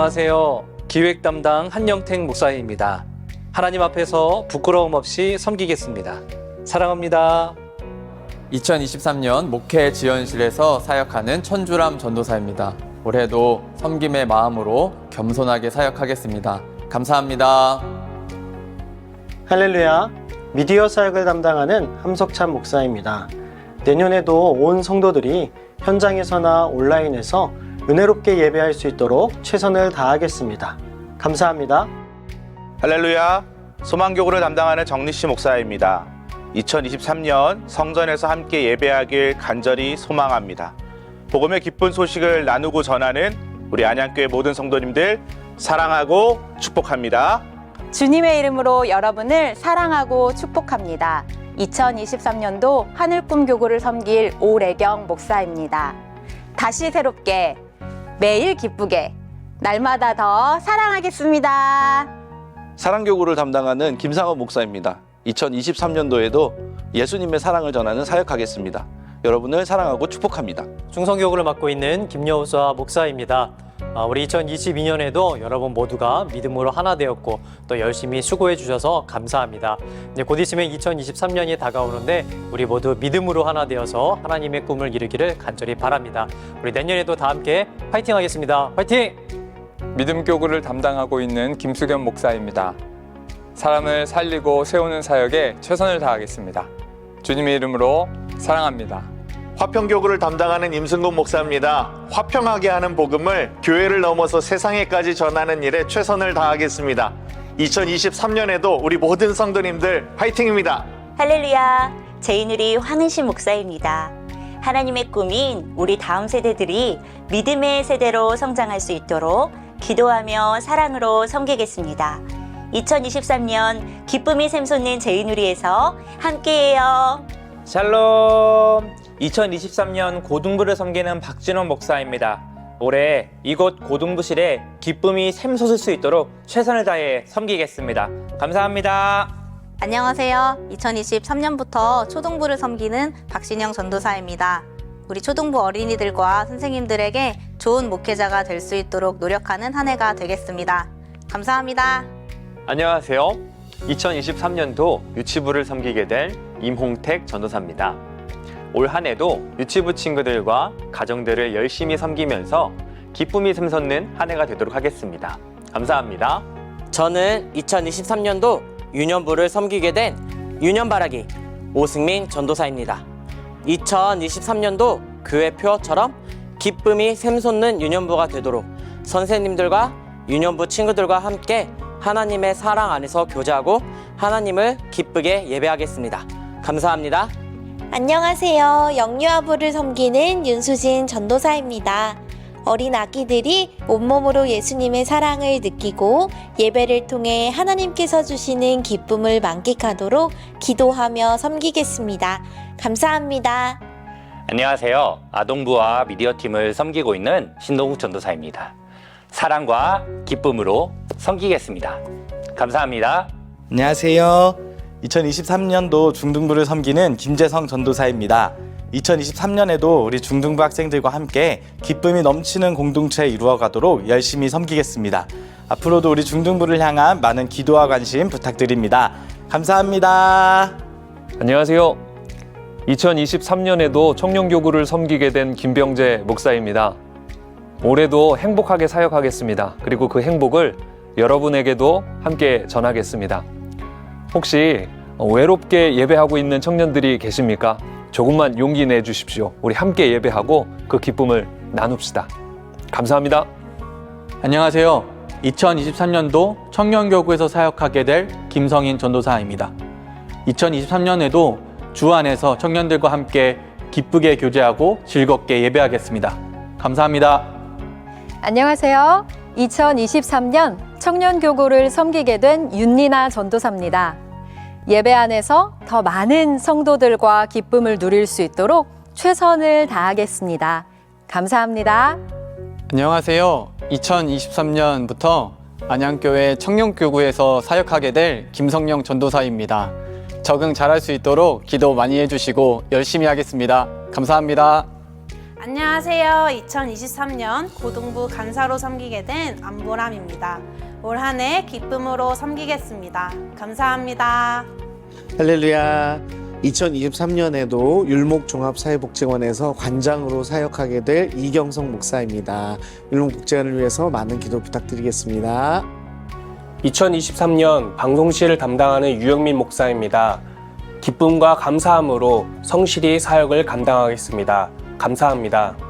안녕하세요. 기획 담당 한영택 목사입니다. 하나님 앞에서 부끄러움 없이 섬기겠습니다. 사랑합니다. 2023년 목회 지원실에서 사역하는 천주람 전도사입니다. 올해도 섬김의 마음으로 겸손하게 사역하겠습니다. 감사합니다. 할렐루야. 미디어 사역을 담당하는 함석찬 목사입니다. 내년에도 온 성도들이 현장에서나 온라인에서 은혜롭게 예배할 수 있도록 최선을 다하겠습니다. 감사합니다. 할렐루야. 소망교구를 담당하는 정리씨 목사입니다. 2023년 성전에서 함께 예배하길 간절히 소망합니다. 복음의 기쁜 소식을 나누고 전하는 우리 안양교회 모든 성도님들 사랑하고 축복합니다. 주님의 이름으로 여러분을 사랑하고 축복합니다. 2023년도 하늘꿈 교구를 섬길 오래경 목사입니다. 다시 새롭게 매일 기쁘게 날마다 더 사랑하겠습니다. 사랑 교구를 담당하는 김상원 목사입니다. 2023년도에도 예수님의 사랑을 전하는 사역하겠습니다. 여러분을 사랑하고 축복합니다. 중성교구를 맡고 있는 김여우수아 목사입니다. 아, 우리 2022년에도 여러분 모두가 믿음으로 하나 되었고 또 열심히 수고해 주셔서 감사합니다. 이제 곧 있으면 2023년이 다가오는데 우리 모두 믿음으로 하나 되어서 하나님의 꿈을 이루기를 간절히 바랍니다. 우리 내년에도 다 함께 파이팅 하겠습니다. 파이팅! 믿음 교구를 담당하고 있는 김수겸 목사입니다. 사람을 살리고 세우는 사역에 최선을 다하겠습니다. 주님의 이름으로 사랑합니다. 화평교구를 담당하는 임승곤 목사입니다. 화평하게 하는 복음을 교회를 넘어서 세상에까지 전하는 일에 최선을 다하겠습니다. 2023년에도 우리 모든 성도님들 화이팅입니다. 할렐루야. 제이누리 황은신 목사입니다. 하나님의 꿈인 우리 다음 세대들이 믿음의 세대로 성장할 수 있도록 기도하며 사랑으로 섬기겠습니다. 2023년 기쁨이 샘솟는 제이누리에서 함께해요. 샬롬! 2023년 고등부를 섬기는 박진원 목사입니다. 올해 이곳 고등부실에 기쁨이 샘솟을 수 있도록 최선을 다해 섬기겠습니다. 감사합니다. 안녕하세요. 2023년부터 초등부를 섬기는 박신영 전도사입니다. 우리 초등부 어린이들과 선생님들에게 좋은 목회자가 될 수 있도록 노력하는 한 해가 되겠습니다. 감사합니다. 안녕하세요. 2023년도 유치부를 섬기게 될 임홍택 전도사입니다. 올 한 해도 유치부 친구들과 가정들을 열심히 섬기면서 기쁨이 샘솟는 한 해가 되도록 하겠습니다. 감사합니다. 저는 2023년도 유년부를 섬기게 된 유년바라기 오승민 전도사입니다. 2023년도 교회표처럼 기쁨이 샘솟는 유년부가 되도록 선생님들과 유년부 친구들과 함께 하나님의 사랑 안에서 교제하고 하나님을 기쁘게 예배하겠습니다. 감사합니다. 안녕하세요. 영유아부를 섬기는 윤수진 전도사입니다. 어린 아기들이 온몸으로 예수님의 사랑을 느끼고 예배를 통해 하나님께서 주시는 기쁨을 만끽하도록 기도하며 섬기겠습니다. 감사합니다. 안녕하세요. 아동부와 미디어팀을 섬기고 있는 신동욱 전도사입니다. 사랑과 기쁨으로 섬기겠습니다. 감사합니다. 안녕하세요. 2023년도 중등부를 섬기는 김재성 전도사입니다. 2023년에도 우리 중등부 학생들과 함께 기쁨이 넘치는 공동체 이루어가도록 열심히 섬기겠습니다. 앞으로도 우리 중등부를 향한 많은 기도와 관심 부탁드립니다. 감사합니다. 안녕하세요. 2023년에도 청년교구를 섬기게 된 김병재 목사입니다. 올해도 행복하게 사역하겠습니다. 그리고 그 행복을 여러분에게도 함께 전하겠습니다. 혹시 외롭게 예배하고 있는 청년들이 계십니까? 조금만 용기 내 주십시오. 우리 함께 예배하고 그 기쁨을 나눕시다. 감사합니다. 안녕하세요. 2023년도 청년교구에서 사역하게 될 김성인 전도사입니다. 2023년에도 주 안에서 청년들과 함께 기쁘게 교제하고 즐겁게 예배하겠습니다. 감사합니다. 안녕하세요. 2023년 청년교구를 섬기게 된 윤리나 전도사입니다. 예배 안에서 더 많은 성도들과 기쁨을 누릴 수 있도록 최선을 다하겠습니다. 감사합니다. 안녕하세요. 2023년부터 안양교회 청년교구에서 사역하게 될 김성령 전도사입니다. 적응 잘할 수 있도록 기도 많이 해주시고 열심히 하겠습니다. 감사합니다. 안녕하세요. 2023년 고등부 간사로 섬기게 된 안보람입니다. 올 한 해 기쁨으로 섬기겠습니다. 감사합니다. 할렐루야. 2023년에도 율목종합사회복지관에서 관장으로 사역하게 될 이경성 목사입니다. 율목복지관을 위해서 많은 기도 부탁드리겠습니다. 2023년 방송실을 담당하는 유영민 목사입니다. 기쁨과 감사함으로 성실히 사역을 감당하겠습니다. 감사합니다.